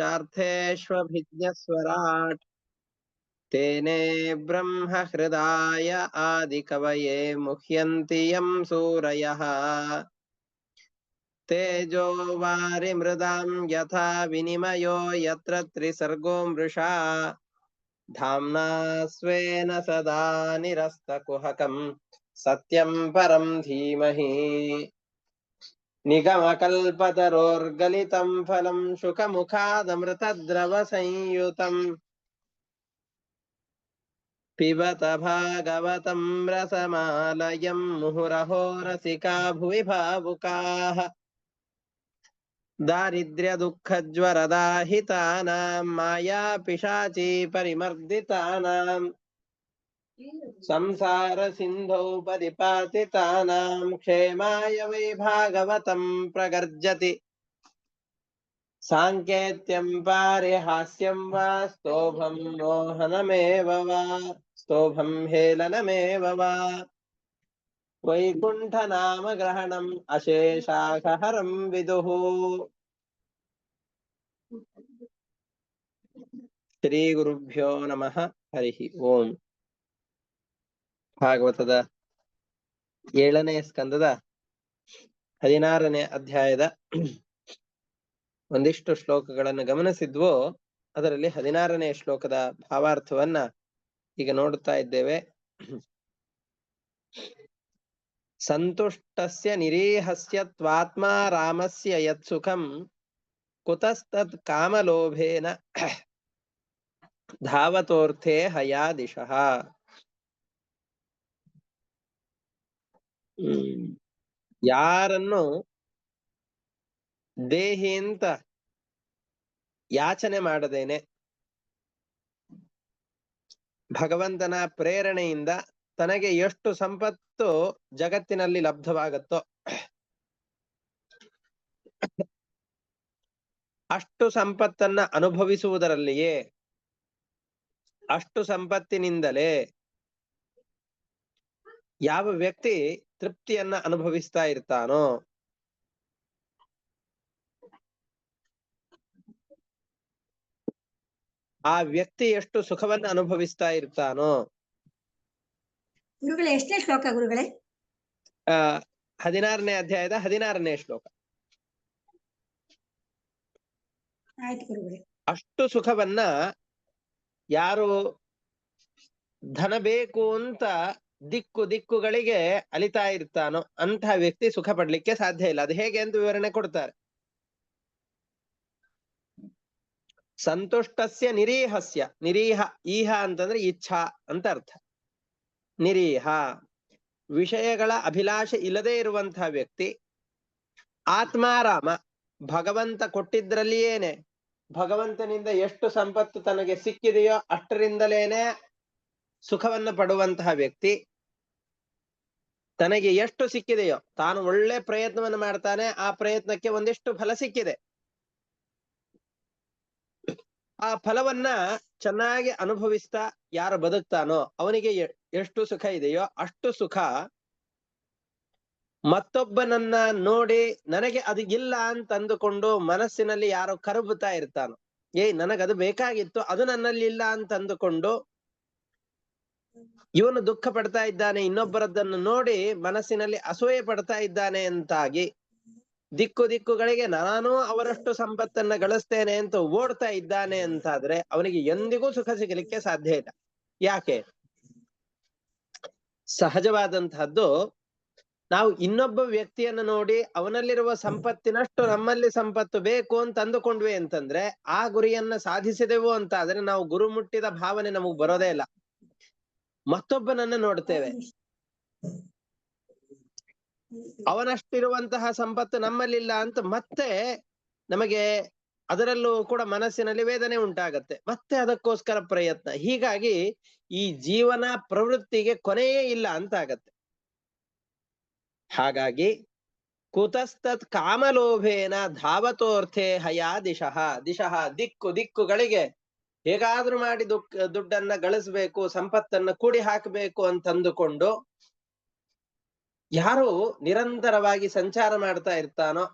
वाचार्थेष्वभिज्ञस्वराट् तेने ब्रह्म हृदाय आदिकवये मुह्यन्ति यं सूरयः तेजो वारिमृदां यथा विनिमयो यत्र मृषा धाम्ना स्वेन सदा निरस्तकुहकं सत्यं परं धीमहि निगमकल्पतरोर्गलितं फलं शुकमुखादमृतद्रवसंयुतम् पिबत भागवतं रसमालयं मुहुरहो रसिका भुवि भावुकाः दारिद्र्यदुःखज्वरदाहितानां मायापिशाची परिमर्दितानां संसारसिन्धौ परिपातितानां क्षेमाय वै प्रगर्जति। साङ्केत्यं पारिहास्यं वा, स्तोभं मोहनमेव वा, स्तोभं हेलनमेव वा। विदुः। नमः ಭಾಗವತದ ಏಳನೇ ಸ್ಕಂದದ ಹದಿನಾರನೇ ಅಧ್ಯಾಯದ ಒಂದಿಷ್ಟು ಶ್ಲೋಕಗಳನ್ನು ಗಮನಿಸಿದ್ವೋ, ಅದರಲ್ಲಿ ಹದಿನಾರನೇ ಶ್ಲೋಕದ ಭಾವಾರ್ಥವನ್ನ ಈಗ ನೋಡುತ್ತಾ ಇದ್ದೇವೆ. ಸಂತುಷ್ಟಸ್ಯ ನಿರೀಹಸ್ಯ ತ್ವಾತ್ಮಾ ರಾಮಸ್ಯ ಯತ್ಸುಖಂ ಕುತಸ್ತತ್ ಕಾಮಲೋಭೇನ ಧಾವತೋರ್ಥೇ ಹಯಾ ದಿಶಃ. ಯಾರನ್ನು ದೇಹಿ ಅಂತ ಯಾಚನೆ ಮಾಡದೇನೆ? ಭಗವಂತನ ಪ್ರೇರಣೆಯಿಂದ ತನಗೆ ಎಷ್ಟು ಸಂಪತ್ತು ಜಗತ್ತಿನಲ್ಲಿ ಲಬ್ಧವಾಗುತ್ತೋ? ಅಷ್ಟು ಸಂಪತ್ತನ್ನ ಅನುಭವಿಸುವುದರಲ್ಲಿಯೇ, ಅಷ್ಟು ಸಂಪತ್ತಿನಿಂದಲೇ ಯಾವ ವ್ಯಕ್ತಿ ತೃಪ್ತಿಯನ್ನ ಅನುಭವಿಸ್ತಾ ಇರ್ತಾನೋ? ಆ ವ್ಯಕ್ತಿ ಎಷ್ಟು ಸುಖವನ್ನ ಅನುಭವಿಸ್ತಾ ಇರ್ತಾನೋ? ಗುರುಗಳೇ ಎಷ್ಟೇ ಶ್ಲೋಕ ಗುರುಗಳೇ? ಆ ಹದಿನಾರನೇ ಅಧ್ಯಾಯದ ಹದಿನಾರನೇ ಶ್ಲೋಕ. ಅಷ್ಟು ಸುಖವನ್ನ ಯಾರು ಧನ ಬೇಕು ಅಂತ ದಿಕ್ಕು ದಿಕ್ಕುಗಳಿಗೆ ಅಲಿತಾ ಇರ್ತಾನೋ ಅಂತಹ ವ್ಯಕ್ತಿ ಸುಖ ಪಡ್ಲಿಕ್ಕೆ ಸಾಧ್ಯ ಇಲ್ಲ. ಅದು ಹೇಗೆ ಎಂದು ವಿವರಣೆ ಕೊಡ್ತಾರೆ. ಸಂತುಷ್ಟಸ್ಯ ನಿರೀಹಸ್ಯ. ನಿರೀಹ, ಈಹ ಅಂತಂದ್ರೆ ಇಚ್ಛಾ ಅಂತ ಅರ್ಥ. ನಿರೀಹ. ವಿಷಯಗಳ ಅಭಿಲಾಷೆ ಇಲ್ಲದೆ ಇರುವಂತಹ ವ್ಯಕ್ತಿ. ಆತ್ಮಾರಾಮ. ಭಗವಂತ ಕೊಟ್ಟಿದ್ರಲ್ಲಿಯೇನೆ. ಭಗವಂತನಿಂದ ಎಷ್ಟು ಸಂಪತ್ತು ತನಗೆ ಸಿಕ್ಕಿದೆಯೋ ಅಷ್ಟರಿಂದಲೇನೆ ಸುಖವನ್ನು ಪಡುವಂತಹ ವ್ಯಕ್ತಿ. ತನಗೆ ಎಷ್ಟು ಸಿಕ್ಕಿದೆಯೋ ತಾನು ಒಳ್ಳೆ ಪ್ರಯತ್ನವನ್ನು ಮಾಡ್ತಾನೆ, ಆ ಪ್ರಯತ್ನಕ್ಕೆ ಒಂದಿಷ್ಟು ಫಲ ಸಿಕ್ಕಿದೆ. ಆ ಫಲವನ್ನ ಚೆನ್ನಾಗಿ ಅನುಭವಿಸ್ತಾ ಯಾರು ಬದುಕ್ತಾನೋ, ಅವನಿಗೆ ಎಷ್ಟು ಸುಖ ಇದೆಯೋ ಅಷ್ಟು ಸುಖ ಮತ್ತೊಬ್ಬನನ್ನ ನೋಡಿ ನನಗೆ ಅದು ಇಲ್ಲ ಅಂತ ಅಂದುಕೊಂಡು ಮನಸ್ಸಿನಲ್ಲಿ ಯಾರು ಕರಬುತ್ತಾ ಇರ್ತಾನೋ, ಏಯ್ ನನಗದು ಬೇಕಾಗಿತ್ತು, ಅದು ನನ್ನಲ್ಲಿ ಇಲ್ಲ ಅಂತ ಅಂದುಕೊಂಡು ಇವನು ದುಃಖ ಪಡ್ತಾ ಇದ್ದಾನೆ, ಇನ್ನೊಬ್ಬರದ್ದನ್ನು ನೋಡಿ ಮನಸ್ಸಿನಲ್ಲಿ ಅಸೂಯೆ ಪಡ್ತಾ ಇದ್ದಾನೆ ಅಂತಾಗಿ ದಿಕ್ಕು ದಿಕ್ಕುಗಳಿಗೆ ನಾನು ಅವರಷ್ಟು ಸಂಪತ್ತನ್ನ ಗಳಿಸ್ತೇನೆ ಅಂತ ಓಡ್ತಾ ಇದ್ದಾನೆ ಅಂತಾದ್ರೆ ಅವನಿಗೆ ಎಂದಿಗೂ ಸುಖ ಸಿಗಲಿಕ್ಕೆ ಸಾಧ್ಯ ಇಲ್ಲ. ಯಾಕೆ? ಸಹಜವಾದಂತಹದ್ದು ನಾವು ಇನ್ನೊಬ್ಬ ವ್ಯಕ್ತಿಯನ್ನು ನೋಡಿ ಅವನಲ್ಲಿರುವ ಸಂಪತ್ತಿನಷ್ಟು ನಮ್ಮಲ್ಲಿ ಸಂಪತ್ತು ಬೇಕು ಅಂತ ಅಂದುಕೊಂಡ್ವಿ ಅಂತಂದ್ರೆ ಆ ಗುರಿಯನ್ನ ಸಾಧಿಸಿದೆವು ಅಂತ, ಆದ್ರೆ ನಾವು ಗುರು ಮುಟ್ಟಿದ ಭಾವನೆ ನಮಗ್ ಬರೋದೇ ಇಲ್ಲ. ಮತ್ತೊಬ್ಬನನ್ನ ನೋಡ್ತೇವೆ. ಅವನಷ್ಟಿರುವಂತಹ ಸಂಪತ್ತು ನಮ್ಮಲ್ಲಿಲ್ಲ ಅಂತ ಮತ್ತೆ ನಮಗೆ ಅದರಲ್ಲೂ ಕೂಡ ಮನಸ್ಸಿನಲ್ಲಿ ವೇದನೆ ಉಂಟಾಗತ್ತೆ. ಮತ್ತೆ ಅದಕ್ಕೋಸ್ಕರ ಪ್ರಯತ್ನ. ಹೀಗಾಗಿ ಈ ಜೀವನ ಪ್ರವೃತ್ತಿಗೆ ಕೊನೆಯೇ ಇಲ್ಲ ಅಂತ ಆಗತ್ತೆ. ಹಾಗಾಗಿ ಕುತಸ್ತತ್ ಕಾಮಲೋಭೇನ ಧಾವತೋರ್ಥೆ ಹಯಾ ದಿಶಃ. ದಿಶಃ ದಿಕ್ಕು ದಿಕ್ಕುಗಳಿಗೆ ಹೇಗಾದ್ರೂ ಮಾಡಿ ದುಕ್, ದುಡ್ಡನ್ನ ಗಳಿಸ್ಬೇಕು, ಸಂಪತ್ತನ್ನ ಕೂಡಿ ಹಾಕಬೇಕು ಅಂತಂದುಕೊಂಡು ಯಾರು ನಿರಂತರವಾಗಿ ಸಂಚಾರ ಮಾಡ್ತಾ ಇರ್ತಾನೋ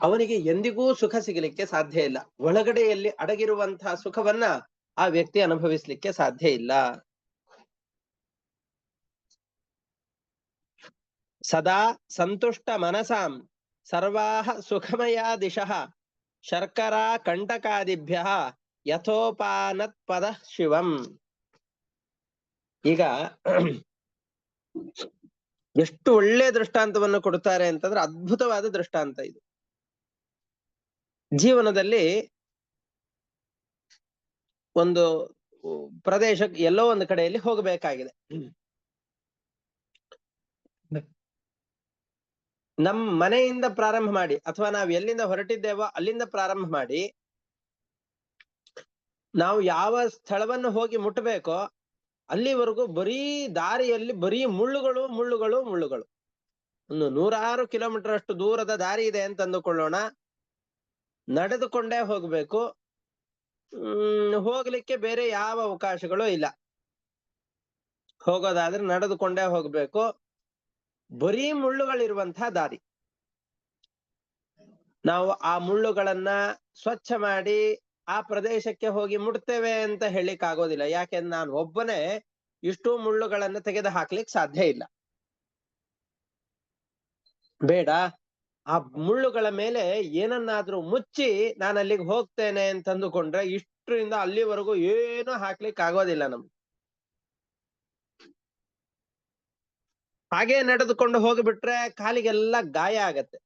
ಅವನಿಗೆ ಎಂದಿಗೂ ಸುಖ ಸಿಗಲಿಕ್ಕೆ ಸಾಧ್ಯ ಇಲ್ಲ. ಒಳಗಡೆಯಲ್ಲಿ ಅಡಗಿರುವಂತಹ ಸುಖವನ್ನ ಆ ವ್ಯಕ್ತಿ ಅನುಭವಿಸ್ಲಿಕ್ಕೆ ಸಾಧ್ಯ ಇಲ್ಲ. ಸದಾ ಸಂತುಷ್ಟ ಮನಸಾಂ ಸರ್ವಾಹ ಸುಖಮಯ ದಿಶಃ ಶರ್ಕರಾ ಕಂಟಕಾದಿಭ್ಯ ಯಥೋಪಾನತ್ ಪದ ಶಿವಂ. ಈಗ ಎಷ್ಟು ಒಳ್ಳೆ ದೃಷ್ಟಾಂತವನ್ನು ಕೊಡ್ತಾರೆ ಅಂತಂದ್ರೆ ಅದ್ಭುತವಾದ ದೃಷ್ಟಾಂತ ಇದು. ಜೀವನದಲ್ಲಿ ಒಂದು ಪ್ರದೇಶಕ್ಕೆ ಎಲ್ಲೋ ಒಂದು ಕಡೆಯಲ್ಲಿ ಹೋಗಬೇಕಾಗಿದೆ. ನಮ್ ಮನೆಯಿಂದ ಪ್ರಾರಂಭ ಮಾಡಿ, ಅಥವಾ ನಾವು ಎಲ್ಲಿಂದ ಹೊರಟಿದ್ದೇವೋ ಅಲ್ಲಿಂದ ಪ್ರಾರಂಭ ಮಾಡಿ, ನಾವು ಯಾವ ಸ್ಥಳವನ್ನು ಹೋಗಿ ಮುಟ್ಟಬೇಕೋ ಅಲ್ಲಿವರೆಗೂ ಬರೀ ದಾರಿಯಲ್ಲಿ ಬರೀ ಮುಳ್ಳುಗಳು ಮುಳ್ಳುಗಳು ಮುಳ್ಳುಗಳು. ಒಂದು ನೂರಾರು ಕಿಲೋಮೀಟರ್ ಅಷ್ಟು ದೂರದ ದಾರಿ ಇದೆ ಅಂತ ಅಂದುಕೊಳ್ಳೋಣ ನಡೆದುಕೊಂಡೇ ಹೋಗ್ಬೇಕು. ಹ್ಮ್, ಹೋಗ್ಲಿಕ್ಕೆ ಬೇರೆ ಯಾವ ಅವಕಾಶಗಳು ಇಲ್ಲ. ಹೋಗೋದಾದ್ರೆ ನಡೆದುಕೊಂಡೇ ಹೋಗ್ಬೇಕು. ಬರೀ ಮುಳ್ಳುಗಳಿರುವಂತಹ ದಾರಿ. ನಾವು ಆ ಮುಳ್ಳುಗಳನ್ನ ಸ್ವಚ್ಛ ಮಾಡಿ ಆ ಪ್ರದೇಶಕ್ಕೆ ಹೋಗಿ ಮುಟ್ತೇವೆ ಅಂತ ಹೇಳಿಕ್ ಆಗೋದಿಲ್ಲ ಯಾಕೆಂದ್ರೆ ನಾನು ಒಬ್ಬನೇ ಇಷ್ಟು ಮುಳ್ಳುಗಳನ್ನ ತೆಗೆದು ಹಾಕ್ಲಿಕ್ ಸಾಧ್ಯ ಇಲ್ಲ. ಬೇಡ. ಆ ಮುಳ್ಳುಗಳ ಮೇಲೆ ಏನನ್ನಾದ್ರೂ ಮುಚ್ಚಿ ನಾನು ಅಲ್ಲಿಗೆ ಹೋಗ್ತೇನೆ ಅಂತ ಅಂದುಕೊಂಡ್ರೆ ಇಷ್ಟರಿಂದ ಅಲ್ಲಿವರೆಗೂ ಏನು ಹಾಕ್ಲಿಕ್ಕೆ ಆಗೋದಿಲ್ಲ ನಮ್ಗೆ. ಹಾಗೆ ನಡೆದುಕೊಂಡು ಹೋಗಿಬಿಟ್ರೆ ಕಾಲಿಗೆಲ್ಲ ಗಾಯ ಆಗತ್ತೆ.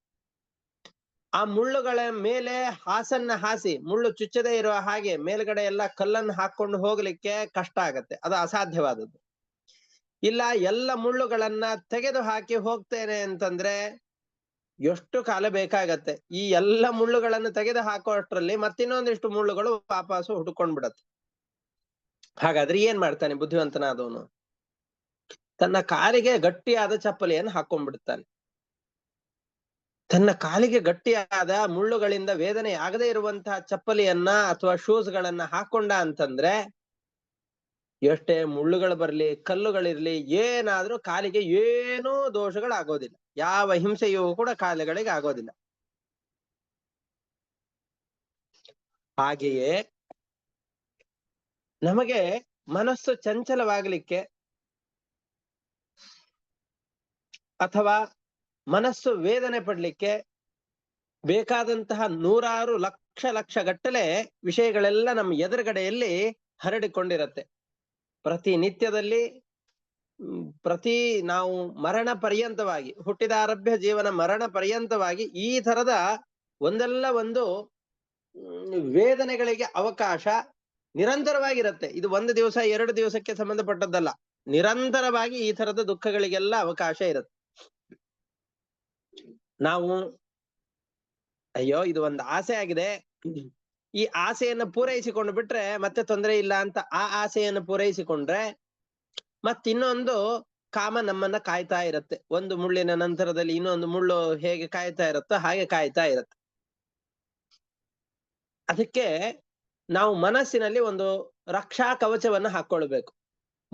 ಆ ಮುಳ್ಳುಗಳ ಮೇಲೆ ಹಾಸನ್ನ ಹಾಸಿ, ಮುಳ್ಳು ಚುಚ್ಚದೆ ಇರುವ ಹಾಗೆ ಮೇಲ್ಗಡೆ ಎಲ್ಲ ಕಲ್ಲನ್ನು ಹಾಕೊಂಡು ಹೋಗ್ಲಿಕ್ಕೆ ಕಷ್ಟ ಆಗತ್ತೆ. ಅದು ಅಸಾಧ್ಯವಾದದ್ದು. ಇಲ್ಲ, ಎಲ್ಲ ಮುಳ್ಳುಗಳನ್ನ ತೆಗೆದು ಹಾಕಿ ಹೋಗ್ತೇನೆ ಅಂತಂದ್ರೆ ಎಷ್ಟು ಕಾಲ ಬೇಕಾಗತ್ತೆ? ಈ ಎಲ್ಲ ಮುಳ್ಳುಗಳನ್ನು ತೆಗೆದು ಹಾಕೋ ಮತ್ತಿನ್ನೊಂದಿಷ್ಟು ಮುಳ್ಳುಗಳು ವಾಪಾಸು ಹುಡುಕೊಂಡ್ಬಿಡತ್ತೆ. ಹಾಗಾದ್ರೆ ಏನ್ ಮಾಡ್ತಾನೆ ಬುದ್ಧಿವಂತನಾದವನು? ತನ್ನ ಕಾಲಿಗೆ ಗಟ್ಟಿಯಾದ ಚಪ್ಪಲಿಯನ್ನು ಹಾಕೊಂಡ್ಬಿಡ್ತಾನೆ. ತನ್ನ ಕಾಲಿಗೆ ಗಟ್ಟಿಯಾದ ಮುಳ್ಳುಗಳಿಂದ ವೇದನೆ ಆಗದೇ ಇರುವಂತಹ ಚಪ್ಪಲಿಯನ್ನ ಅಥವಾ ಶೂಸ್ ಗಳನ್ನ ಹಾಕೊಂಡ ಅಂತಂದ್ರೆ ಎಷ್ಟೇ ಮುಳ್ಳುಗಳು ಬರ್ಲಿ, ಕಲ್ಲುಗಳಿರ್ಲಿ, ಏನಾದ್ರೂ ಕಾಲಿಗೆ ಏನೂ ದೋಷಗಳಾಗೋದಿಲ್ಲ. ಯಾವ ಹಿಂಸೆಯೂ ಕೂಡ ಕಾಲುಗಳಿಗೆ ಆಗೋದಿಲ್ಲ. ಹಾಗೆಯೇ ನಮಗೆ ಮನಸ್ಸು ಚಂಚಲವಾಗ್ಲಿಕ್ಕೆ ಅಥವಾ ಮನಸ್ಸು ವೇದನೆ ಪಡಲಿಕ್ಕೆ ಬೇಕಾದಂತಹ ನೂರಾರು ಲಕ್ಷ ಲಕ್ಷ ಗಟ್ಟಲೆ ವಿಷಯಗಳೆಲ್ಲ ನಮ್ಮ ಎದುರುಗಡೆಯಲ್ಲಿ ಹರಡಿಕೊಂಡಿರತ್ತೆ. ಪ್ರತಿನಿತ್ಯದಲ್ಲಿ ನಿತ್ಯದಲ್ಲಿ ಪ್ರತಿ ನಾವು ಮರಣ ಪರ್ಯಂತವಾಗಿ ಹುಟ್ಟಿದ ಆರಭ್ಯ ಜೀವನ ಮರಣ ಪರ್ಯಂತವಾಗಿ ಈ ತರದ ಒಂದಲ್ಲ ಒಂದು ವೇದನೆಗಳಿಗೆ ಅವಕಾಶ ನಿರಂತರವಾಗಿರುತ್ತೆ. ಇದು ಒಂದು ದಿವಸ, ಎರಡು ದಿವಸಕ್ಕೆ ಸಂಬಂಧಪಟ್ಟದ್ದಲ್ಲ. ನಿರಂತರವಾಗಿ ಈ ತರದ ದುಃಖಗಳಿಗೆಲ್ಲ ಅವಕಾಶ ಇರುತ್ತೆ. ನಾವು, ಅಯ್ಯೋ, ಇದು ಒಂದು ಆಸೆ ಆಗಿದೆ. ಈ ಆಸೆಯನ್ನು ಪೂರೈಸಿಕೊಂಡು ಬಿಟ್ರೆ ಮತ್ತೆ ತೊಂದರೆ ಇಲ್ಲ ಅಂತ ಆ ಆಸೆಯನ್ನು ಪೂರೈಸಿಕೊಂಡ್ರೆ ಮತ್ತಿನ್ನೊಂದು ಕಾಮ ನಮ್ಮನ್ನ ಕಾಯ್ತಾ ಇರತ್ತೆ. ಒಂದು ಮುಳ್ಳಿನ ನಂತರದಲ್ಲಿ ಇನ್ನೊಂದು ಮುಳ್ಳು ಹೇಗೆ ಕಾಯ್ತಾ ಇರುತ್ತೋ ಹಾಗೆ ಕಾಯ್ತಾ ಇರತ್ತೆ. ಅದಕ್ಕೆ ನಾವು ಮನಸ್ಸಿನಲ್ಲಿ ಒಂದು ರಕ್ಷಾ ಕವಚವನ್ನು ಹಾಕೊಳ್ಬೇಕು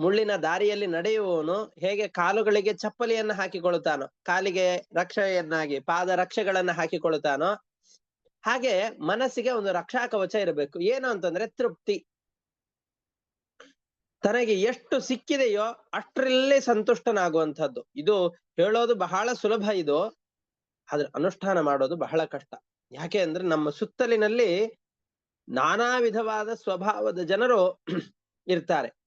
ಮುಳ್ಳಿನ ದಾರಿಯಲ್ಲಿ ನಡೆಯುವವನು ಹೇಗೆ ಕಾಲುಗಳಿಗೆ ಚಪ್ಪಲಿಯನ್ನು ಹಾಕಿಕೊಳ್ಳುತ್ತಾನೋ, ಕಾಲಿಗೆ ರಕ್ಷೆಯನ್ನಾಗಿ ಪಾದ ರಕ್ಷೆಗಳನ್ನ ಹಾಕಿಕೊಳ್ಳುತ್ತಾನೋ, ಹಾಗೆ ಮನಸ್ಸಿಗೆ ಒಂದು ರಕ್ಷಾ ಕವಚ ಇರಬೇಕು. ಏನು ಅಂತಂದ್ರೆ ತೃಪ್ತಿ. ತನಗೆ ಎಷ್ಟು ಸಿಕ್ಕಿದೆಯೋ ಅಷ್ಟರಲ್ಲಿ ಸಂತುಷ್ಟನಾಗುವಂಥದ್ದು. ಇದು ಹೇಳೋದು ಬಹಳ ಸುಲಭ ಇದು, ಆದ್ರೆ ಅನುಷ್ಠಾನ ಮಾಡೋದು ಬಹಳ ಕಷ್ಟ. ಯಾಕೆ ಅಂದ್ರೆ ನಮ್ಮ ಸುತ್ತಲಿನಲ್ಲಿ ನಾನಾ ವಿಧವಾದ ಸ್ವಭಾವದ ಜನರು ಇರ್ತಾರೆ.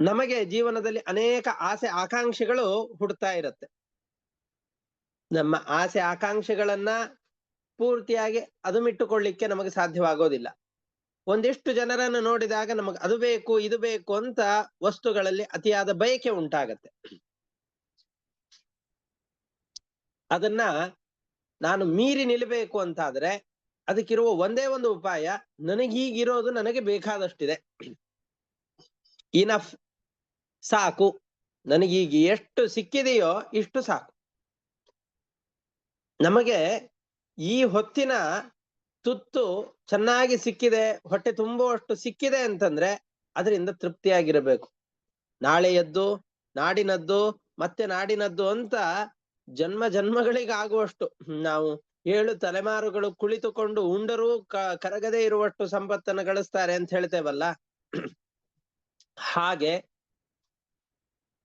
ನಮಗೆ ಜೀವನದಲ್ಲಿ ಅನೇಕ ಆಸೆ ಆಕಾಂಕ್ಷೆಗಳು ಹುಡ್ತಾ ಇರುತ್ತೆ. ನಮ್ಮ ಆಸೆ ಆಕಾಂಕ್ಷೆಗಳನ್ನ ಪೂರ್ತಿಯಾಗಿ ಅದುಮಿಟ್ಟುಕೊಳ್ಳಿಕ್ಕೆ ನಮಗೆ ಸಾಧ್ಯವಾಗೋದಿಲ್ಲ. ಒಂದಿಷ್ಟು ಜನರನ್ನು ನೋಡಿದಾಗ ನಮಗೆ ಅದು ಬೇಕು, ಇದು ಬೇಕು ಅಂತ ವಸ್ತುಗಳಲ್ಲಿ ಅತಿಯಾದ ಬಯಕೆ ಉಂಟಾಗತ್ತೆ. ಅದನ್ನ ನಾನು ಮೀರಿ ನಿಲ್ಬೇಕು ಅಂತಾದ್ರೆ ಅದಕ್ಕಿರುವ ಒಂದೇ ಒಂದು ಉಪಾಯ, ನನಗೀಗಿರೋದು ನನಗೆ ಬೇಕಾದಷ್ಟಿದೆ. ಇನಫ್ ಸಾಕು. ನನಗೀಗ ಎಷ್ಟು ಸಿಕ್ಕಿದೆಯೋ ಇಷ್ಟು ಸಾಕು. ನಮಗೆ ಈ ಹೊತ್ತಿನ ತುತ್ತು ಚೆನ್ನಾಗಿ ಸಿಕ್ಕಿದೆ, ಹೊಟ್ಟೆ ತುಂಬುವಷ್ಟು ಸಿಕ್ಕಿದೆ ಅಂತಂದ್ರೆ ಅದರಿಂದ ತೃಪ್ತಿಯಾಗಿರಬೇಕು. ನಾಳೆಯದ್ದು ನಾಡಿನದ್ದು, ಮತ್ತೆ ನಾಡಿನದ್ದು ಅಂತ ಜನ್ಮ ಜನ್ಮಗಳಿಗಾಗುವಷ್ಟು ನಾವು ಏಳು ತಲೆಮಾರುಗಳು ಕುಳಿತುಕೊಂಡು ಉಂಡರೂ ಕರಗದೆ ಇರುವಷ್ಟು ಸಂಪತ್ತನ್ನು ಗಳಿಸ್ತಾರೆ ಅಂತ ಹೇಳ್ತೇವಲ್ಲ. ಹಾಗೆ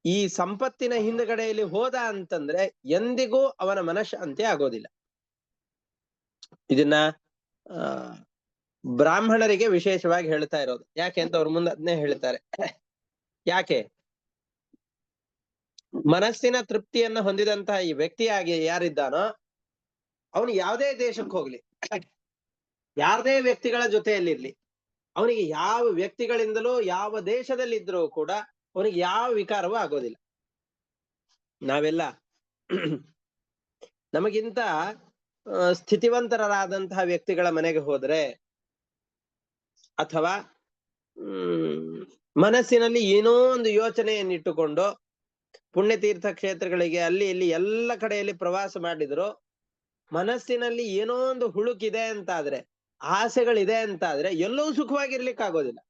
ಈ ಸಂಪತ್ತಿನ ಹಿಂದ್ಗಡೆಯಲ್ಲಿ ಹೋದ ಅಂತಂದ್ರೆ ಎಂದಿಗೂ ಅವನ ಮನಃಶಾಂತಿ ಆಗೋದಿಲ್ಲ. ಇದನ್ನ ಬ್ರಾಹ್ಮಣರಿಗೆ ವಿಶೇಷವಾಗಿ ಹೇಳ್ತಾ ಇರೋದು. ಯಾಕೆ ಅಂತ ಅವ್ರ ಮುಂದೆ ಅದನ್ನೇ ಹೇಳ್ತಾರೆ. ಯಾಕೆ? ಮನಸ್ಸಿನ ತೃಪ್ತಿಯನ್ನ ಹೊಂದಿದಂತಹ ಈ ವ್ಯಕ್ತಿಯಾಗಿ ಯಾರಿದ್ದಾನೋ, ಅವನು ಯಾವುದೇ ದೇಶಕ್ಕೆ ಹೋಗ್ಲಿ, ಯಾರದೇ ವ್ಯಕ್ತಿಗಳ ಜೊತೆಯಲ್ಲಿರ್ಲಿ, ಅವನಿಗೆ ಯಾವ ವ್ಯಕ್ತಿಗಳಿಂದಲೂ ಯಾವ ದೇಶದಲ್ಲಿದ್ರೂ ಕೂಡ ಅವನಿಗೆ ಯಾವ ವಿಕಾರವೂ ಆಗೋದಿಲ್ಲ. ನಾವೆಲ್ಲ ನಮಗಿಂತ ಸ್ಥಿತಿವಂತರಾದಂತಹ ವ್ಯಕ್ತಿಗಳ ಮನೆಗೆ ಹೋದ್ರೆ ಅಥವಾ ಮನಸ್ಸಿನಲ್ಲಿ ಏನೋ ಒಂದು ಯೋಚನೆಯನ್ನಿಟ್ಟುಕೊಂಡು ಪುಣ್ಯತೀರ್ಥ ಕ್ಷೇತ್ರಗಳಿಗೆ ಅಲ್ಲಿ ಇಲ್ಲಿ ಎಲ್ಲ ಕಡೆಯಲ್ಲಿ ಪ್ರವಾಸ ಮಾಡಿದ್ರು, ಮನಸ್ಸಿನಲ್ಲಿ ಏನೋ ಒಂದು ಹುಳುಕಿದೆ ಅಂತಾದ್ರೆ, ಆಸೆಗಳಿದೆ ಅಂತಾದ್ರೆ ಎಲ್ಲವೂ ಸುಖವಾಗಿರ್ಲಿಕ್ಕೆ ಆಗೋದಿಲ್ಲ